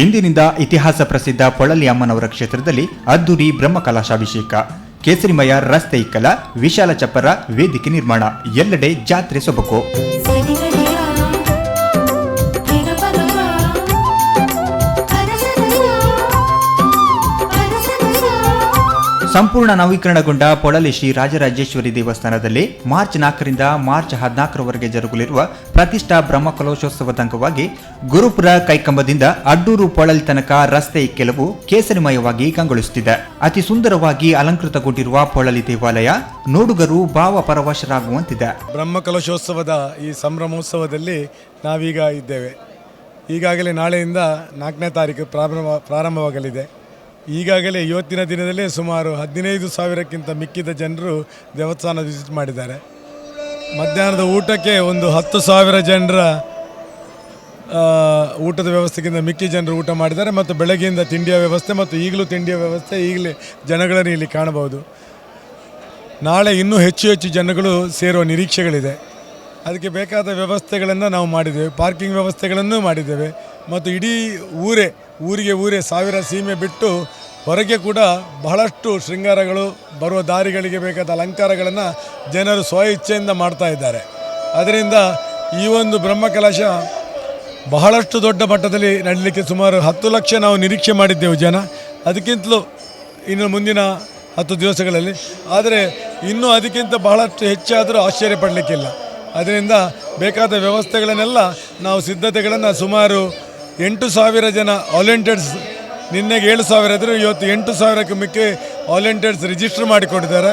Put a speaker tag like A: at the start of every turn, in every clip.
A: ಇಂದಿನಿಂದ ಇತಿಹಾಸ ಪ್ರಸಿದ್ಧ ಪೊಳಲಿ ಅಮ್ಮನವರ ಕ್ಷೇತ್ರದಲ್ಲಿ ಅದ್ದೂರಿ ಬ್ರಹ್ಮಕಲಾಶಾಭಿಷೇಕ, ಕೇಸರಿಮಯ ರಸ್ತೆ ಇಕ್ಕಲ, ವಿಶಾಲ ಚಪ್ಪರ ವೇದಿಕೆ ನಿರ್ಮಾಣ, ಎಲ್ಲೆಡೆ ಜಾತ್ರೆ ಸೊಬಗು. ಸಂಪೂರ್ಣ ನವೀಕರಣಗೊಂಡ ಪೊಳಲಿ ಶ್ರೀ ರಾಜರಾಜೇಶ್ವರಿ ದೇವಸ್ಥಾನದಲ್ಲಿ ಮಾರ್ಚ್ ನಾಲ್ಕರಿಂದ ಮಾರ್ಚ್ ಹದಿನಾಲ್ಕರವರೆಗೆ ಜರುಗಲಿರುವ ಪ್ರತಿಷ್ಠಾ ಬ್ರಹ್ಮಕಲೋಶೋತ್ಸವದ ಅಂಗವಾಗಿ ಗುರುಪುರ ಕೈಕಂಬದಿಂದ ಅಡ್ಡೂರು ಪೊಳಲಿ ತನಕ ರಸ್ತೆ ಕೆಲವು ಕೇಸರಿಮಯವಾಗಿ ಕಂಗೊಳಿಸುತ್ತಿದೆ. ಅತಿ ಸುಂದರವಾಗಿ ಅಲಂಕೃತಗೊಂಡಿರುವ ಪೊಳಲಿ ದೇವಾಲಯ ನೋಡುಗರು ಭಾವ ಪರವಶರಾಗುವಂತಿದೆ.
B: ಬ್ರಹ್ಮಕಲಶೋತ್ಸವದ ಈ ಸಂಭ್ರಮೋತ್ಸವದಲ್ಲಿ ನಾವೀಗ ಇದ್ದೇವೆ. ಈಗಾಗಲೇ ನಾಳೆಯಿಂದ ನಾಲ್ಕನೇ ತಾರೀಕು ಪ್ರಾರಂಭ ಪ್ರಾರಂಭವಾಗಲಿದೆ. ಈಗಾಗಲೇ ಇವತ್ತಿನ ದಿನದಲ್ಲೇ ಸುಮಾರು ಹದಿನೈದು ಸಾವಿರಕ್ಕಿಂತ ಮಿಕ್ಕಿದ ಜನರು ದೇವಸ್ಥಾನ ವಿಸಿಟ್ ಮಾಡಿದ್ದಾರೆ. ಮಧ್ಯಾಹ್ನದ ಊಟಕ್ಕೆ ಒಂದು ಹತ್ತು ಸಾವಿರ ಜನರ ಊಟದ ವ್ಯವಸ್ಥೆಗಿಂತ ಮಿಕ್ಕಿ ಜನರು ಊಟ ಮಾಡಿದ್ದಾರೆ ಮತ್ತು ಬೆಳಗ್ಗೆಯಿಂದ ತಿಂಡಿಯ ವ್ಯವಸ್ಥೆ ಮತ್ತು ಈಗಲೂ ತಿಂಡಿಯ ವ್ಯವಸ್ಥೆ ಈಗಲೇ ಜನಗಳನ್ನು ಇಲ್ಲಿ ಕಾಣಬಹುದು. ನಾಳೆ ಇನ್ನೂ ಹೆಚ್ಚು ಹೆಚ್ಚು ಜನಗಳು ಸೇರುವ ನಿರೀಕ್ಷೆಗಳಿದೆ. ಅದಕ್ಕೆ ಬೇಕಾದ ವ್ಯವಸ್ಥೆಗಳನ್ನು ನಾವು ಮಾಡಿದ್ದೇವೆ. ಪಾರ್ಕಿಂಗ್ ವ್ಯವಸ್ಥೆಗಳನ್ನು ಮಾಡಿದ್ದೇವೆ. ಮತ್ತು ಇಡೀ ಊರೇ, ಊರಿಗೆ ಊರೇ ಸಾವಿರ ಸೀಮೆ ಬಿಟ್ಟು ಹೊರಗೆ ಕೂಡ ಬಹಳಷ್ಟು ಶೃಂಗಾರಗಳು ಬರುವ ದಾರಿಗಳಿಗೆ ಬೇಕಾದ ಅಲಂಕಾರಗಳನ್ನು ಜನರು ಸ್ವ ಇಚ್ಛೆಯಿಂದ ಮಾಡ್ತಾ ಇದ್ದಾರೆ. ಅದರಿಂದ ಈ ಒಂದು ಬ್ರಹ್ಮಕಲಶ ಬಹಳಷ್ಟು ದೊಡ್ಡ ಮಟ್ಟದಲ್ಲಿ ನಡೀಲಿಕ್ಕೆ ಸುಮಾರು ಹತ್ತು ಲಕ್ಷ ನಾವು ನಿರೀಕ್ಷೆ ಮಾಡಿದ್ದೆವು ಜನ. ಅದಕ್ಕಿಂತಲೂ ಇನ್ನು ಮುಂದಿನ ಹತ್ತು ದಿವಸಗಳಲ್ಲಿ. ಆದರೆ ಇನ್ನೂ ಅದಕ್ಕಿಂತ ಬಹಳಷ್ಟು ಹೆಚ್ಚಾದರೂ ಆಶ್ಚರ್ಯ ಪಡಲಿಕ್ಕಿಲ್ಲ ಅದರಿಂದ ಬೇಕಾದ ವ್ಯವಸ್ಥೆಗಳನ್ನೆಲ್ಲ ನಾವು ಸಿದ್ಧತೆಗಳನ್ನು ಸುಮಾರು ಎಂಟು ಸಾವಿರ ಜನ ವಾಲಂಟಿಯರ್ಸ್ ನಿನ್ನೆಗೆ ಏಳು ಸಾವಿರ ಇದ್ದರು ಇವತ್ತು ಎಂಟು ಸಾವಿರಕ್ಕೆ ಮಿಕ್ಕಿ ವಾಲಂಟಿಯರ್ಸ್ ರಿಜಿಸ್ಟರ್ ಮಾಡಿಕೊಂಡಿದ್ದಾರೆ.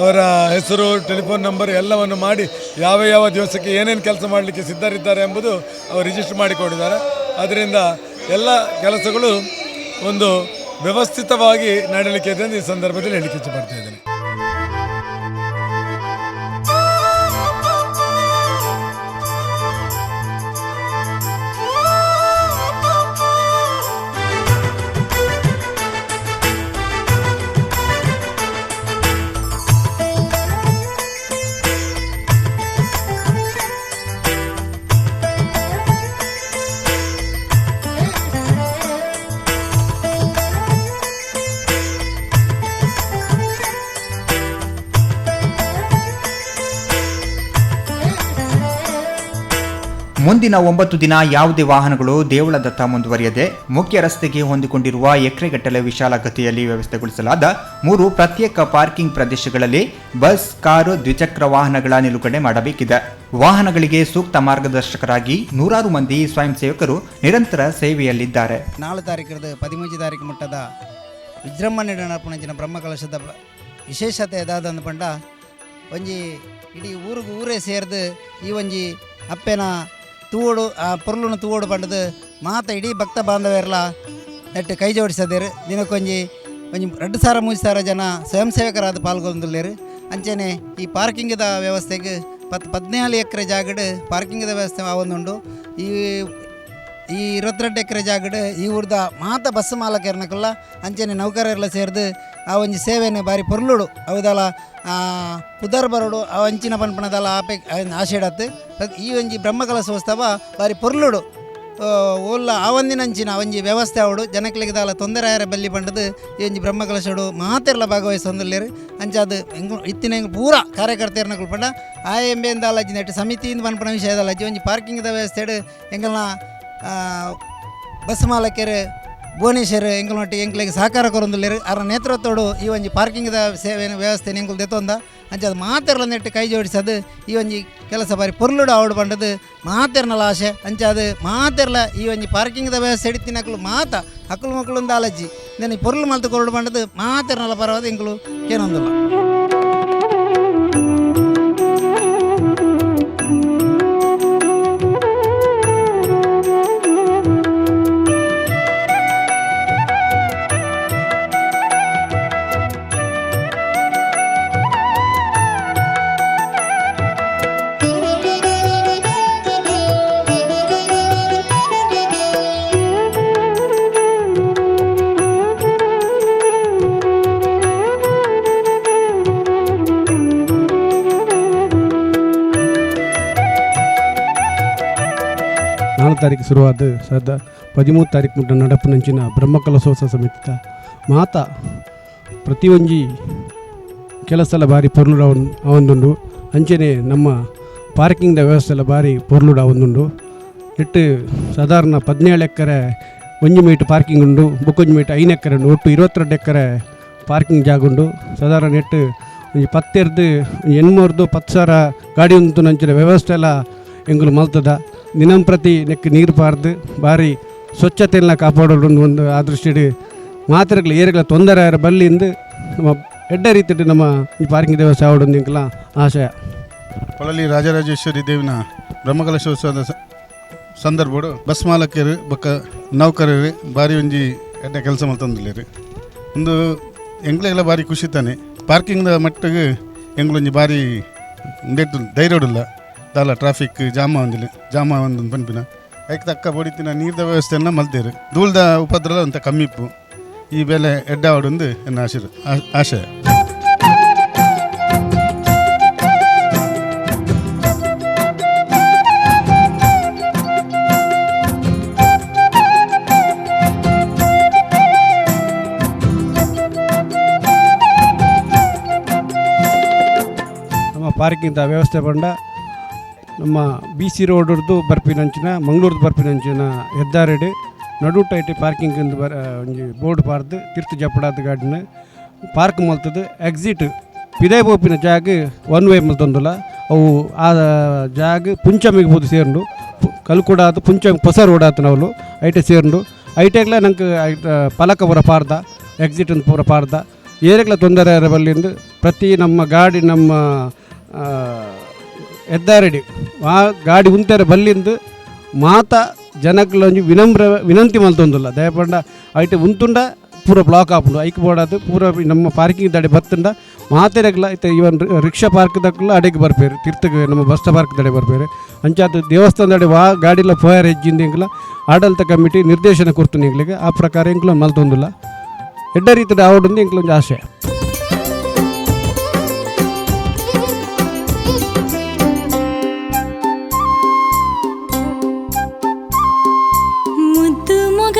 B: ಅವರ ಹೆಸರು ಟೆಲಿಫೋನ್ ನಂಬರ್ ಎಲ್ಲವನ್ನು ಮಾಡಿ ಯಾವ ಯಾವ ದಿವಸಕ್ಕೆ ಏನೇನು ಕೆಲಸ ಮಾಡಲಿಕ್ಕೆ ಸಿದ್ಧರಿದ್ದಾರೆ ಎಂಬುದು ಅವರು ರಿಜಿಸ್ಟರ್ ಮಾಡಿಕೊಂಡಿದ್ದಾರೆ. ಅದರಿಂದ ಎಲ್ಲ ಕೆಲಸಗಳು ಒಂದು ವ್ಯವಸ್ಥಿತವಾಗಿ ನಡೀಲಿಕ್ಕೆ ಇದೆ ಈ ಸಂದರ್ಭದಲ್ಲಿ ಹೇಳಿಕೆ ಇಚ್ಛೆಪಡ್ತಾ ಇದ್ದೇನೆ.
A: ಮುಂದಿನ ಒಂಬತ್ತು ದಿನ ಯಾವುದೇ ವಾಹನಗಳು ದೇವಳದತ್ತ ಮುಂದುವರಿಯದೆ ಮುಖ್ಯ ರಸ್ತೆಗೆ ಹೊಂದಿಕೊಂಡಿರುವ ಎಕರೆಗಟ್ಟಲೆ ವಿಶಾಲ ಗತಿಯಲ್ಲಿ ವ್ಯವಸ್ಥೆಗೊಳಿಸಲಾದ ಮೂರು ಪ್ರತ್ಯೇಕ ಪಾರ್ಕಿಂಗ್ ಪ್ರದೇಶಗಳಲ್ಲಿ ಬಸ್, ಕಾರು, ದ್ವಿಚಕ್ರ ವಾಹನಗಳ ನಿಲುಗಡೆ ಮಾಡಬೇಕಿದೆ. ವಾಹನಗಳಿಗೆ ಸೂಕ್ತ ಮಾರ್ಗದರ್ಶಕರಾಗಿ ನೂರಾರು ಮಂದಿ ಸ್ವಯಂ ಸೇವಕರು ನಿರಂತರ ಸೇವೆಯಲ್ಲಿದ್ದಾರೆ.
C: ನಾಲ್ಕು ತಾರೀಕು ಪದಿಮೂಜಿ ತಾರೀಕು ಮಟ್ಟದ ವಿಜೃಂಭಣೆ ಬ್ರಹ್ಮ ಬ್ರಹ್ಮಕಲಶದ ವಿಶೇಷತೆ ಎದಾದಂದು ಪಂಡ ಒಂಜಿ ಇಡೀ ಊರಿಗೆ ಊರೇ ಸೇರ್ದು ಈ ಒಂಜಿ ಅಪ್ಪೆನ ತೂವೋಡು ಆ, ಪೊರ್ಲುನ ತೂವೋಡು ಪಂಡದು ಮಾತ ಇಡೀ ಭಕ್ತ ಬಾಂಧವರೆಲ್ಲ ನೆಟ್ಟು ಕೈ ಜೋಡಿಸದೇರು. ದಿನಕ್ಕೊಂಜಿ ಒಂಜಿ ಎರಡು ಸಾವಿರ, ಮೂರು ಸಾವಿರ ಜನ ಸ್ವಯಂ ಸೇವಕರಾದ ಪಾಲ್ಗೊಂದುಲ್ಲೇರು ಅಂಚೆನೆ ಈ ಪಾರ್ಕಿಂಗದ ವ್ಯವಸ್ಥೆಗೆ ಪತ್ ಪದ್ನಾಲು ಎಕರೆ ಜಾಗಡ್ ಪಾರ್ಕಿಂಗದ ವ್ಯವಸ್ಥೆ ಆವೊಂದುಂಡು. ಈ ಈ ಇರುವತ್ತೆರಡು ಎಕರೆ ಜಾಗಡ್ ಈ ಊರ್ದ ಮಾತ ಬಸ್ ಮಾಲಕರ್ನಕಲ್ಲ ಅಂಚೆನೆ ನೌಕರರೆಲ್ಲ ಸೇರ್ದು ಆ ಒಂಜಿ ಸೇವೆನೆ ಬಾರಿ ಪೊರ್ಲುಡು. ಆ ಪುದರ್ ಬರೋಡು ಆ ಅಂಚಿನ ಪನ್ಪಣದಲ್ಲ ಆಪೆ ಆಶೆಡತ್ತೆ ಈ ಒಂಜಿ ಬ್ರಹ್ಮಕಲಶೋತ್ಸವ ಬಾರಿ ಪೊರ್ಲುಡು. ಓಲ್ಲ ಆ ಒಂದಿನಂಚಿನ ಒಂಜಿ ವ್ಯವಸ್ಥೆ ಅವಡು ಜನಕ್ಲಿಗೆ ದಾಲ ತೊಂದರೆ ಆಯರ ಬಲ್ಲಿ ಪಂಡದು ಈ ಒಂಜಿ ಬ್ರಹ್ಮಕಲಶೋಡು ಮಾತೆರ್ಲ ಭಾಗವಹಿಸೊಂದುಲ್ಲೇರು ಅಂಚಾದು ಹೆಂಗು ಇತ್ತಿನ ಹೆಂಗೆ ಪೂರ ಕಾರ್ಯಕರ್ತೆಯರನ್ನ ಪಂಡ ಆ ಎಂಬೆಯಿಂದ ಅಲ್ಲಜ್ಜಿ ನೆಟ್ಟು ಸಮಿತಿಯಿಂದ ಪನ್ಪನ ವಿಷಯದಲ್ಲ ಅಜ್ಜಿ. ಒಂಜಿ ಪಾರ್ಕಿಂಗ್ದ ವ್ಯವಸ್ಥೆ ಎಂಗಲ್ನ ಬಸ್ ಮಾಲಕರು ಭುವನೇಶ್ವರ್ ಎಂಕಲ್ನೊಟ್ಟಿ ಎಂಕ್ಲೆಗೆ ಸಹಕಾರ ಕೊರೊಂದುಲ್ಲೆರ್ ಅವರ ನೇತೃತ್ವಡು ಈ ಒಂಜಿ ಪಾರ್ಕಿಂಗ್ದ ಸೇವೆ ವ್ಯವಸ್ಥೆ ಎಂಕುಲ್ ದೆತ್ತೊಂದ ಅಂಚ ಮಾತೆರ್ಲ ನೆಟ್ಟು ಕೈ ಜೋಡಿಸದು, ಈ ಒಂಜಿ ಕೆಲಸ ಬಾರಿ ಪೊರ್ಲುಡು ಆವಡು ಪಂಡದು ಮಾತೆರ್ನಲ ಆಶೆ. ಅಂಚ ಅದು ಮಾತೆರ್ಲ ಈ ಒಂಜಿ ಪಾರ್ಕಿಂಗ್ದ ವ್ಯವಸ್ಥೆ ಹಿಡಿತಿನಕ್ಲು ಮಾತ ಹಕ್ಕಲು ಮಕ್ಕಳು ಆಲಜ್ಜಿ ನೆನೆ ಪೊರ್ಲು ಮಲ್ತು ಕೊರಡು ಪಂಡದು ಮಾತೆರ್ನಲ ಪರವಾದ ಎಂಕಲು ಕೇನೊಂದಿಲ್ಲ
D: ತಾರೀಕು ಶುರುವಾದ ಸದ ಪದಿಮೂರು ತಾರೀಕು ಮುಟ್ಟ ನಡಪನಂಚಿನ ಬ್ರಹ್ಮಕಲಶೋತ್ಸವ ಸಮಿತಿ ಮಾತ ಪ್ರತಿ ಒಂಜಿ ಕೆಲಸಲ ಬಾರಿ ಪೊರ್ಲುಡ ಅವಂದುಂಡು. ಅಂಚನೆ ನಮ್ಮ ಪಾರ್ಕಿಂಗ್ದ ವ್ಯವಸ್ಥೆ ಎಲ್ಲ ಬಾರಿ ಪೊರ್ಲುಡ ಅವಂದುಂಡು. ಎಟ್ಟು ಸಾಧಾರಣ ಹದಿನೇಳು ಎಕರೆ ಒಂಜಿ ಮೀಟ್ ಪಾರ್ಕಿಂಗ್ ಉಂಡು. ಬೊಕ್ಕೊಂಜಿ ಮೀಟ್ ಐನ್ ಎಕರೆ ಉಂಡು. ಒಟ್ಟು ಇರುವತ್ತೆರಡು ಎಕರೆ ಪಾರ್ಕಿಂಗ್ ಜಾಗ ಉಂಡು. ಸಾಧಾರಣ ಎಟ್ಟು ಒಂಜಿ ಪತ್ತೆರ್ದು ಎಣ್ಮೂರ್ದು ಪತ್ತು ಸಾವಿರ ಗಾಡಿ ಉಂಟು ನಂಚಿನ ವ್ಯವಸ್ಥೆ ಎಲ್ಲ ಎಂಗುಲು ಮಲ್ತದ. ದಿನಂಪ್ರತಿ ನೀರು ಪಾರ್ದು ಬಾರಿ ಸ್ವಚ್ಛತೆಯನ್ನು ಕಾಪಾಡೋದು ಒಂದು ಆ ದೃಷ್ಟಿಯಲ್ಲಿ ಮಾತ್ರೆಗಳು, ಏರಿಗಳ ತೊಂದರೆ ಬಲ್ಲಿಂದು ನಮ್ಮ ಎಡ್ಡ ರೀತಿಯಲ್ಲಿ ನಮ್ಮ ಈ ಪಾರ್ಕಿಂಗ್ ವ್ಯವಸ್ಥೆ ಆವಡೊಂದು ಇಂಕಲ ಆಶಯ.
E: ಪೊಳಲಿ ರಾಜರಾಜೇಶ್ವರಿ ದೇವಿನ ಬ್ರಹ್ಮಕಲಶೋತ್ಸವದ ಸಂದರ್ಭ ಸಂದರ್ಭಡು ಬಸ್ ಮಾಲಕರು, ಬೊಕ್ಕ ನೌಕರರು ಬಾರಿ ಒಂಜಿ ಎಡ್ಡ ಕೆಲಸ ಮಾಡ್ತಂದಿಲ್ಲ ಒಂದು ಎಂಗ್ಲೆಲ್ಲ ಬಾರಿ ಖುಷಿ ತಾನೆ. ಪಾರ್ಕಿಂಗ್ದ ಮಟ್ಟಿಗೆ ಎಂಗ್ಲೊಂಜಿ ಬಾರಿ ಧೈರ್ಯ ಧೈರ್ಯಡಿಲ್ಲ ದಾಲ ಟ್ರಾಫಿಕ್ ಜಾಮ ಒಂದಿಲ್ಲ ಜಾಮ ಒಂದು ಪನ್ಪಿನ ಐಕ್ ತಕ್ಕ ಬಡಿತಿನ ನೀರ್ದ ಎಲ್ಲ ಮಲ್ತೇರು ಧೂಳ್ದ ಉಪದ್ರವ ಅಂತ ಕಮ್ಮಿಪ್ಪು ಈ ಬೆಲೆ ಎಡ್ಡಾವಡೊಂದು ಎನ್ನ ಆಶೀರ್ ಆಶಯ.
D: ನಮ್ಮ ಪಾರ್ಕಿಂಗ್ ವ್ಯವಸ್ಥೆ ಪಂಡ ನಮ್ಮ ಬಿ ಸಿ ರೋಡ್ದು ಬರ್ಪಿನಂಚಿನ, ಮಂಗಳೂರ್ದು ಬರ್ಪಿನಂಚಿನ ಹೆದ್ದಾರೆಡ್ ನಡು ಟೈಟಿ ಪಾರ್ಕಿಂಗ್ ಬರ ಒಂಜಿ ಬೋರ್ಡ್ ಪಾರ್ದು ತಿರ್ತು ಜಪ್ಪಡಾದ ಗಾಡಿನ ಪಾರ್ಕ್ ಮಲ್ತದು. ಎಕ್ಸಿಟ್ ಪಿದೇ ಬೋಪಿನ ಜಾಗ ಒನ್ ವೇ ಮಲ್ತೊಂದುಲ್ಲ. ಅವು ಆ ಜಾಗ ಪುಂಚಮಿಗೆ ಬೋದು ಸೇರ್ಂಡು. ಕಲ್ಕುಡಾದ ಪುಂಚ ಹೊಸ ರೋಡ್ ಆತು ನಾವು ಐಟೆ ಸೇರ್ಂಡು. ಐಟೆಗ್ಲ ನಂಗೆ ಪಲಕ ಪೂರ ಪಾರ್ದ ಎಕ್ಸಿಟ್ ಅಂತ ಪೂರ ಪಾರ್ದ ಏರೆಗ್ಲ ತೊಂದರೆ ಬಲ್ಲಿಂದು ಪ್ರತಿ ನಮ್ಮ ಗಾಡಿ ನಮ್ಮ ಆ, ಹೆದ್ದಾರೆಡಿ ಆ ಗಾಡಿ ಉಂತೆರೆ ಬಲ್ಲಿಂದು ಮಾತ ಜನಕ್ಲೊಂಜಿ ವಿನಮ್ರ ವಿನಂತಿ ಮಲ್ತೊಂದುಲ್ಲ. ದಯಪಂಡ ಐಟೆ ಉಂತುಂಡ ಪೂರ ಬ್ಲಾಕ್ ಆಪುಂಡು. ಐಕ್ ಬೋಡಾದು ಪೂರ ನಮ್ಮ ಪಾರ್ಕಿಂಗ್ ದಾಡಿ ಬತ್ತುಂಡ. ಮಾತೆರೆಗ್ಲ ಐತೆ ಇವನ್ ರಿಕ್ಷಾ ಪಾರ್ಕ್ ದಕ್ಕಲ್ಲ ಅಡೆಗೆ ಬರ್ಬೇರು ತಿರ್ತಗೆ ನಮ್ಮ ಬಸ್ ಪಾರ್ಕ್ ದಡೆ ಬರ್ಪೇರು. ಅಂಚಾದ ದೇವಸ್ಥಾನದಡೆ ವಾ ಗಾಡಿಲ ಫೋಯರ್ ಹೆಜ್ಜಿಂದ ಎಂಗ್ಲ ಆಡಳಿತ ಕಮಿಟಿ ನಿರ್ದೇಶನ ಕೊಡ್ತೀನಿ ಇಂಗ್ಲಿಗೆ. ಆ ಪ್ರಕಾರ ಇಂಗ್ಲ ಮಲ್ತೊಂದುಲ್ಲ. ಎಡ್ಡ ರೀತಿಯ ಆವಡೊಂದು ಎಂಕ್ಲೊಂದು ಆಶೆ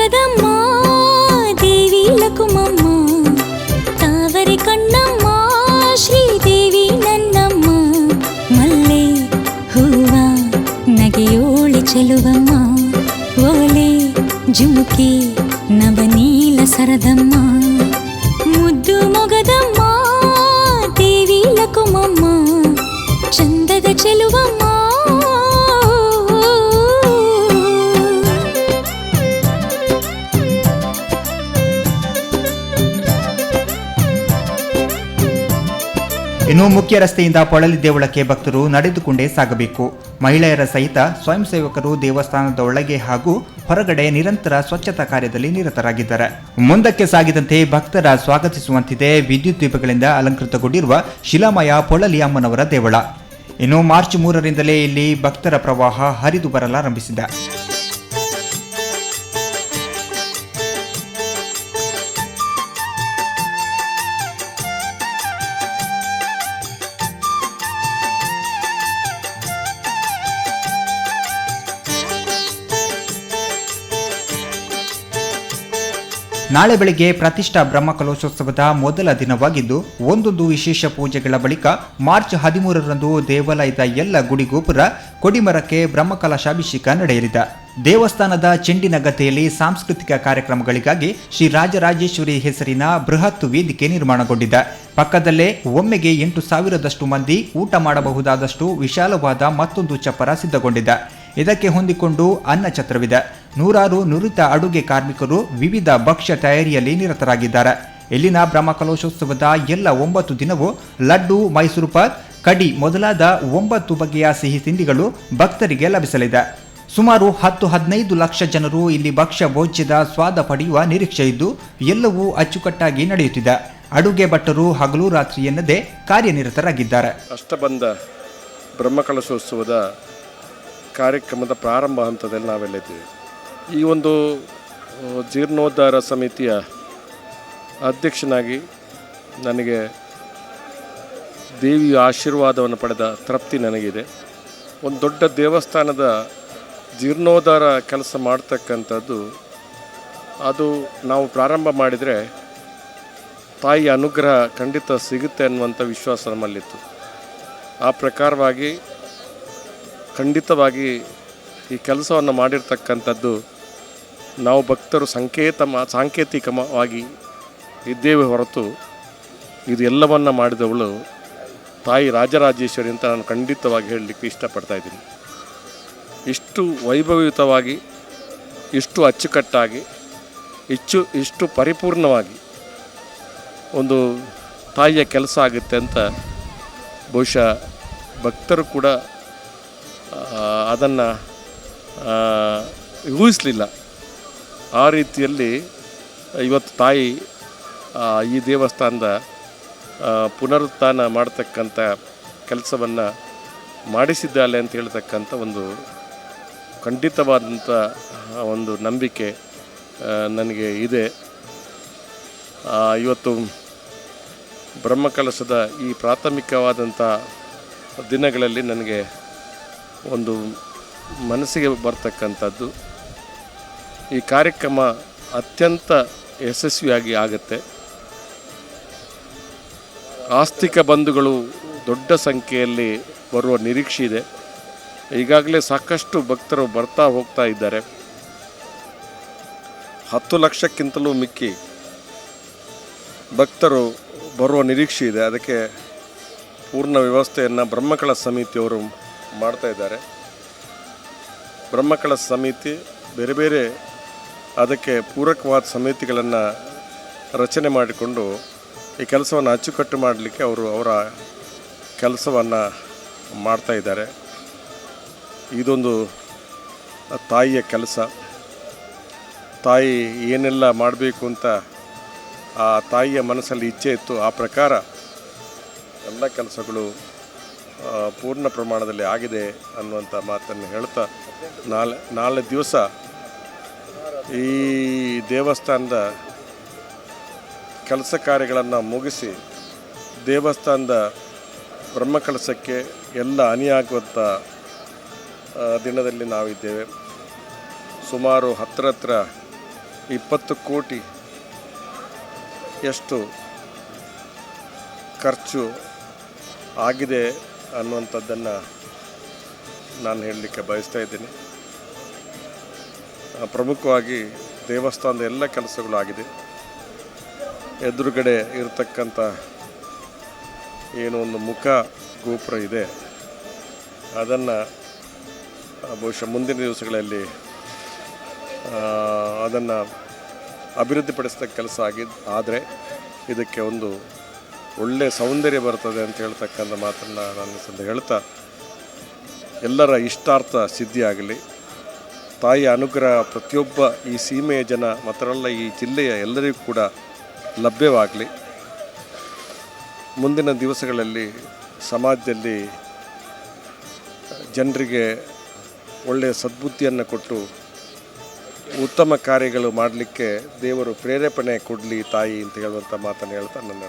F: ಮುದ್ದು ಮೊಗದಮ್ಮ ದೇವಿ ಲಕುಮಮ್ಮ ತಾವರೆ ಕಣ್ಣಮ್ಮ ಶ್ರೀದೇವಿ ನನ್ನಮ್ಮ ಮಲ್ಲೆ ಹೂವ ನಗೆಯೋಳೆ ಚೆಲುವಮ್ಮ ಓಲೆ ಜುಮುಕಿ ನವನೀಲ ಸರದಮ್ಮ ಮುದ್ದು ಮೊಗದಮ್ಮ
A: ಇನ್ನು ಮುಖ್ಯ ರಸ್ತೆಯಿಂದ ಪೊಳಲಿ ದೇವಳಕ್ಕೆ ಭಕ್ತರು ನಡೆದುಕೊಂಡೇ ಸಾಗಬೇಕು. ಮಹಿಳೆಯರ ಸಹಿತ ಸ್ವಯಂ ಸೇವಕರು ದೇವಸ್ಥಾನದ ಒಳಗೆ ಹಾಗೂ ಹೊರಗಡೆ ನಿರಂತರ ಸ್ವಚ್ಛತಾ ಕಾರ್ಯದಲ್ಲಿ ನಿರತರಾಗಿದ್ದಾರೆ. ಮುಂದಕ್ಕೆ ಸಾಗಿದಂತೆ ಭಕ್ತರ ಸ್ವಾಗತಿಸುವಂತಿದೆ ವಿದ್ಯುತ್ ದೀಪಗಳಿಂದ ಅಲಂಕೃತಗೊಂಡಿರುವ ಶಿಲಾಮಯ ಪೊಳಲಿ ಅಮ್ಮನವರ ದೇವಳ. ಇನ್ನು ಮಾರ್ಚ್ ಮೂರರಿಂದಲೇ ಇಲ್ಲಿ ಭಕ್ತರ ಪ್ರವಾಹ ಹರಿದು ಬರಲಾರಂಭಿಸಿದೆ. ನಾಳೆ ಬೆಳಿಗ್ಗೆ ಪ್ರತಿಷ್ಠಾ ಬ್ರಹ್ಮಕಲೋಶೋತ್ಸವದ ಮೊದಲ ದಿನವಾಗಿದ್ದು, ಒಂದೊಂದು ವಿಶೇಷ ಪೂಜೆಗಳ ಬಳಿಕ ಮಾರ್ಚ್ ಹದಿಮೂರರಂದು ದೇವಾಲಯದ ಎಲ್ಲ ಗುಡಿಗೋಪುರ ಕೊಡಿಮರಕ್ಕೆ ಬ್ರಹ್ಮಕಲಶಾಭಿಷೇಕ ನಡೆಯಲಿದೆ. ದೇವಸ್ಥಾನದ ಚೆಂಡಿನ ಗದ್ದೆಯಲ್ಲಿ ಸಾಂಸ್ಕೃತಿಕ ಕಾರ್ಯಕ್ರಮಗಳಿಗಾಗಿ ಶ್ರೀ ರಾಜರಾಜೇಶ್ವರಿ ಹೆಸರಿನ ಬೃಹತ್ ವೇದಿಕೆ ನಿರ್ಮಾಣಗೊಂಡಿದೆ. ಪಕ್ಕದಲ್ಲೇ ಒಮ್ಮೆಗೆ ಎಂಟು ಸಾವಿರದಷ್ಟು ಮಂದಿ ಊಟ ಮಾಡಬಹುದಾದಷ್ಟು ವಿಶಾಲವಾದ ಮತ್ತೊಂದು ಚಪ್ಪರ ಸಿದ್ಧಗೊಂಡಿದೆ. ಇದಕ್ಕೆ ಹೊಂದಿಕೊಂಡು ಅನ್ನ ಛತ್ರವಿದೆ ನೂರಾರು ನುರಿತ ಅಡುಗೆ ಕಾರ್ಮಿಕರು ವಿವಿಧ ಭಕ್ಷ್ಯ ತಯಾರಿಯಲ್ಲಿ ನಿರತರಾಗಿದ್ದಾರೆ. ಇಲ್ಲಿನ ಬ್ರಹ್ಮಕಲಶೋತ್ಸವದ ಎಲ್ಲ ಒಂಬತ್ತು ದಿನವೂ ಲಡ್ಡು, ಮೈಸೂರು ಪಾಕ್, ಕಡಿ ಮೊದಲಾದ ಒಂಬತ್ತು ಬಗೆಯ ಸಿಹಿ ತಿಂಡಿಗಳು ಭಕ್ತರಿಗೆ ಲಭಿಸಲಿದೆ. ಸುಮಾರು ಹತ್ತು ಹದಿನೈದು ಲಕ್ಷ ಜನರು ಇಲ್ಲಿ ಭಕ್ಷ್ಯ ಭೋಜ್ಯದ ಸ್ವಾದ ಪಡೆಯುವ ನಿರೀಕ್ಷೆ ಇದ್ದು, ಎಲ್ಲವೂ ಅಚ್ಚುಕಟ್ಟಾಗಿ ನಡೆಯುತ್ತಿದೆ. ಅಡುಗೆ ಭಟ್ಟರು ಹಗಲು ರಾತ್ರಿ ಎನ್ನದೇ ಕಾರ್ಯನಿರತರಾಗಿದ್ದಾರೆ.
G: ಅಷ್ಟಬಂಧ ಬ್ರಹ್ಮಕಲಶೋತ್ಸವದ ಕಾರ್ಯಕ್ರಮದ ಪ್ರಾರಂಭ ಹಂತದಲ್ಲಿ ನಾವೆಲ್ಲ ಇದ್ದೀವಿ ಈ ಒಂದು ಜೀರ್ಣೋದ್ಧಾರ ಸಮಿತಿಯ ಅಧ್ಯಕ್ಷನಾಗಿ ನನಗೆ ದೇವಿಯ ಆಶೀರ್ವಾದವನ್ನು ಪಡೆದ ತೃಪ್ತಿ ನನಗಿದೆ. ಒಂದು ದೊಡ್ಡ ದೇವಸ್ಥಾನದ ಜೀರ್ಣೋದ್ಧಾರ ಕೆಲಸ ಮಾಡ್ತಕ್ಕಂಥದ್ದು, ಅದು ನಾವು ಪ್ರಾರಂಭ ಮಾಡಿದರೆ ತಾಯಿಯ ಅನುಗ್ರಹ ಖಂಡಿತ ಸಿಗುತ್ತೆ ಅನ್ನುವಂಥ ವಿಶ್ವಾಸ ನಮ್ಮಲ್ಲಿತ್ತು. ಆ ಪ್ರಕಾರವಾಗಿ ಖಂಡಿತವಾಗಿ ಈ ಕೆಲಸವನ್ನು ಮಾಡಿರ್ತಕ್ಕಂಥದ್ದು ನಾವು ಭಕ್ತರು ಸಂಕೇತ ಸಾಂಕೇತಿಕವಾಗಿ ಇದ್ದೇವೆ ಹೊರತು ಇದು ಎಲ್ಲವನ್ನು ಮಾಡಿದವಳು ತಾಯಿ ರಾಜರಾಜೇಶ್ವರಿ ಅಂತ ನಾನು ಖಂಡಿತವಾಗಿ ಹೇಳಲಿಕ್ಕೆ ಇಷ್ಟಪಡ್ತಾ ಇದ್ದೀನಿ. ಇಷ್ಟು ವೈಭವಯುತವಾಗಿ, ಇಷ್ಟು ಅಚ್ಚುಕಟ್ಟಾಗಿ, ಹೆಚ್ಚು, ಇಷ್ಟು ಪರಿಪೂರ್ಣವಾಗಿ ಒಂದು ತಾಯಿಯ ಕೆಲಸ ಆಗುತ್ತೆ ಅಂತ ಬಹುಶಃ ಭಕ್ತರು ಕೂಡ ಅದನ್ನು ಊಹಿಸಲಿಲ್ಲ. ಆ ರೀತಿಯಲ್ಲಿ ಇವತ್ತು ತಾಯಿ ಈ ದೇವಸ್ಥಾನದ ಪುನರುತ್ಥಾನ ಮಾಡತಕ್ಕಂಥ ಕೆಲಸವನ್ನು ಮಾಡಿಸಿದ್ದಾಳೆ ಅಂತ ಹೇಳ್ತಕ್ಕಂಥ ಒಂದು ಖಂಡಿತವಾದಂಥ ಒಂದು ನಂಬಿಕೆ ನನಗೆ ಇದೆ. ಇವತ್ತು ಬ್ರಹ್ಮಕಲಸದ ಈ ಪ್ರಾಥಮಿಕವಾದಂಥ ದಿನಗಳಲ್ಲಿ ನನಗೆ ಒಂದು ಮನಸ್ಸಿಗೆ ಬರ್ತಕ್ಕಂಥದ್ದು. ಈ ಕಾರ್ಯಕ್ರಮ ಅತ್ಯಂತ ಯಶಸ್ವಿಯಾಗಿ ಆಗುತ್ತೆ. ಆಸ್ತಿಕ ಬಂಧುಗಳು ದೊಡ್ಡ ಸಂಖ್ಯೆಯಲ್ಲಿ ಬರುವ ನಿರೀಕ್ಷೆ ಇದೆ. ಈಗಾಗಲೇ ಸಾಕಷ್ಟು ಭಕ್ತರು ಬರ್ತಾ ಹೋಗ್ತಾ ಇದ್ದಾರೆ. ಹತ್ತು ಲಕ್ಷಕ್ಕಿಂತಲೂ ಮಿಕ್ಕಿ ಭಕ್ತರು ಬರುವ ನಿರೀಕ್ಷೆ ಇದೆ. ಅದಕ್ಕೆ ಪೂರ್ಣ ವ್ಯವಸ್ಥೆಯನ್ನು ಬ್ರಹ್ಮಕಳ ಸಮಿತಿಯವರು ಮಾಡ್ತಾ ಇದ್ದಾರೆ. ಬ್ರಹ್ಮಕಳ ಸಮಿತಿ ಬೇರೆ ಬೇರೆ ಅದಕ್ಕೆ ಪೂರಕವಾದ ಸಮಿತಿಗಳನ್ನು ರಚನೆ ಮಾಡಿಕೊಂಡು ಈ ಕೆಲಸವನ್ನು ಅಚ್ಚುಕಟ್ಟು ಮಾಡಲಿಕ್ಕೆ ಅವರು ಅವರ ಕೆಲಸವನ್ನು ಮಾಡ್ತಾ ಇದ್ದಾರೆ. ಇದೊಂದು ತಾಯಿಯ ಕೆಲಸ. ತಾಯಿ ಏನೆಲ್ಲ ಮಾಡಬೇಕು ಅಂತ ಆ ತಾಯಿಯ ಮನಸ್ಸಲ್ಲಿ ಇಚ್ಛೆ ಇತ್ತು, ಆ ಪ್ರಕಾರ ಎಲ್ಲ ಕೆಲಸಗಳು ಪೂರ್ಣ ಪ್ರಮಾಣದಲ್ಲಿ ಆಗಿದೆ ಅನ್ನುವಂಥ ಮಾತನ್ನು ಹೇಳ್ತಾ ನಾಳೆ ನಾಳೆ ದಿವಸ ಈ ದೇವಸ್ಥಾನದ ಕೆಲಸ ಕಾರ್ಯಗಳನ್ನು ಮುಗಿಸಿ ದೇವಸ್ಥಾನದ ಬ್ರಹ್ಮಕಲಸಕ್ಕೆ ಎಲ್ಲ ಹಾನಿಯಾಗುವಂಥ ದಿನದಲ್ಲಿ ನಾವಿದ್ದೇವೆ. ಸುಮಾರು ಹತ್ರ ಹತ್ರ ಇಪ್ಪತ್ತು ಕೋಟಿ ಎಷ್ಟು ಖರ್ಚು ಆಗಿದೆ ಅನ್ನುವಂಥದ್ದನ್ನು ನಾನು ಹೇಳಲಿಕ್ಕೆ ಬಯಸ್ತಾ ಇದ್ದೀನಿ. ಪ್ರಮುಖವಾಗಿ ದೇವಸ್ಥಾನದ ಎಲ್ಲ ಕೆಲಸಗಳು ಆಗಿದೆ ಎದುರುಗಡೆ ಇರತಕ್ಕಂಥ ಏನು ಒಂದು ಮುಖ ಗೋಪುರ ಇದೆ. ಅದನ್ನು ಬಹುಶಃ ಮುಂದಿನ ದಿವಸಗಳಲ್ಲಿ ಅದನ್ನು ಅಭಿವೃದ್ಧಿಪಡಿಸಿದ ಕೆಲಸ ಆಗಿದ್ದು ಆದರೆ ಇದಕ್ಕೆ ಒಂದು ಒಳ್ಳೆಯ ಸೌಂದರ್ಯ ಬರ್ತದೆ ಅಂತ ಹೇಳ್ತಕ್ಕಂಥ ಮಾತನ್ನು ನಾನು ಸಂದ ಹೇಳ್ತಾ, ಎಲ್ಲರ ಇಷ್ಟಾರ್ಥ ಸಿದ್ಧಿಯಾಗಲಿ. ತಾಯಿಯ ಅನುಗ್ರಹ ಪ್ರತಿಯೊಬ್ಬ ಈ ಸೀಮೆಯ ಜನ, ಮಾತ್ರವಲ್ಲ ಈ ಜಿಲ್ಲೆಯ ಎಲ್ಲರಿಗೂ ಕೂಡ ಲಭ್ಯವಾಗಲಿ. ಮುಂದಿನ ದಿವಸಗಳಲ್ಲಿ ಸಮಾಜದಲ್ಲಿ ಜನರಿಗೆ ಒಳ್ಳೆಯ ಸದ್ಬುದ್ಧಿಯನ್ನು ಕೊಟ್ಟು ಉತ್ತಮ ಕಾರ್ಯಗಳು ಮಾಡಲಿಕ್ಕೆ ದೇವರು ಪ್ರೇರೇಪಣೆ ಕೊಡಲಿ ತಾಯಿ ಅಂತ ಹೇಳುವಂಥ ಮಾತನ್ನು ಹೇಳ್ತಾ ನನ್ನ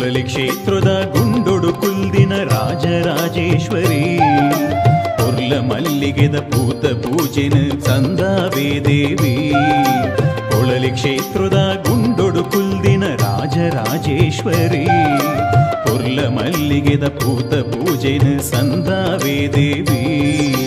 G: ಮಾತು
H: ಕೊಳಲಿ ಕ್ಷೇತ್ರದ ಗುಂಡೊಡು ಕುಲ್ದಿನ ರಾಜರಾಜೇಶ್ವರಿ ಪುರ್ಲ ಮಲ್ಲಿಗೆದ ಪೂತ ಪೂಜೆನ ಸಂದಾವೇ ದೇವಿ ಕೊಳಲಿ ಕ್ಷೇತ್ರದ ಗುಂಡೊಡು ಕುಲ್ದಿನ ರಾಜರಾಜೇಶ್ವರಿ ಪುರ್ಲ ಮಲ್ಲಿಗೆದ ಪೂತ ಪೂಜೆನ ಸಂದಾವೇ ದೇವಿ ಪುರ್ಲ ಮಲ್ಲಿಗೆದ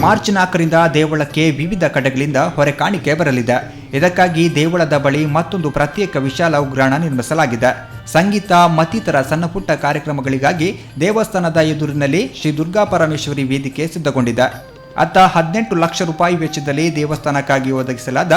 A: ಮಾರ್ಚ್ ನಾಲ್ಕರಿಂದ ದೇವಳಕ್ಕೆ ವಿವಿಧ ಕಡೆಗಳಿಂದ ಹೊರೆ ಕಾಣಿಕೆ ಬರಲಿದೆ. ಇದಕ್ಕಾಗಿ ದೇವಳದ ಬಳಿ ಮತ್ತೊಂದು ಪ್ರತ್ಯೇಕ ವಿಶಾಲ ಉಗ್ರಾಣ ನಿರ್ಮಿಸಲಾಗಿದೆ. ಸಂಗೀತ, ಮತ್ತಿತರ ಸಣ್ಣ ಪುಟ್ಟ ಕಾರ್ಯಕ್ರಮಗಳಿಗಾಗಿ ದೇವಸ್ಥಾನದ ಎದುರಿನಲ್ಲಿ ಶ್ರೀ ದುರ್ಗಾ ಪರಮೇಶ್ವರಿ ವೇದಿಕೆ ಸಿದ್ಧಗೊಂಡಿದೆ. ಅತ್ತ ಹದಿನೆಂಟು ಲಕ್ಷ ರೂಪಾಯಿ ವೆಚ್ಚದಲ್ಲಿ ದೇವಸ್ಥಾನಕ್ಕಾಗಿ ಒದಗಿಸಲಾದ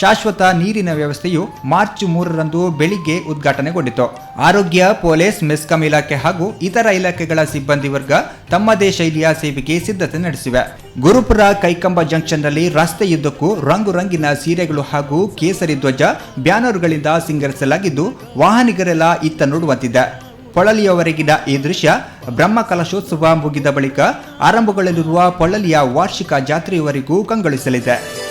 A: ಶಾಶ್ವತ ನೀರಿನ ವ್ಯವಸ್ಥೆಯು ಮಾರ್ಚ್ ಮೂರರಂದು ಬೆಳಿಗ್ಗೆ ಉದ್ಘಾಟನೆಗೊಂಡಿತು. ಆರೋಗ್ಯ, ಪೊಲೀಸ್, ಮೆಸ್ಕಾಂ ಇಲಾಖೆ ಹಾಗೂ ಇತರ ಇಲಾಖೆಗಳ ಸಿಬ್ಬಂದಿ ವರ್ಗ ತಮ್ಮದೇ ಶೈಲಿಯ ಸೇವೆಗೆ ಸಿದ್ಧತೆ ನಡೆಸಿವೆ. ಗುರುಪುರ ಕೈಕಂಬ ಜಂಕ್ಷನ್ನಲ್ಲಿ ರಸ್ತೆಯುದ್ದಕ್ಕೂ ರಂಗು ರಂಗಿನ ಸೀರೆಗಳು ಹಾಗೂ ಕೇಸರಿ ಧ್ವಜ ಬ್ಯಾನರ್ಗಳಿಂದ ಸಿಂಗರಿಸಲಾಗಿದ್ದು, ವಾಹನಿಗರೆಲ್ಲ ಇತ್ತ ನೋಡುವಂತಿದೆ. ಪೊಳಲಿಯವರೆಗಿನ ಈ ದೃಶ್ಯ ಬ್ರಹ್ಮ ಕಲಶೋತ್ಸವ ಮುಗಿದ ಬಳಿಕ ಆರಂಭಗೊಳ್ಳಲಿರುವ ಪೊಳಲಿಯ ವಾರ್ಷಿಕ ಜಾತ್ರೆಯವರೆಗೂ ಕಂಗೊಳಿಸಲಿದೆ.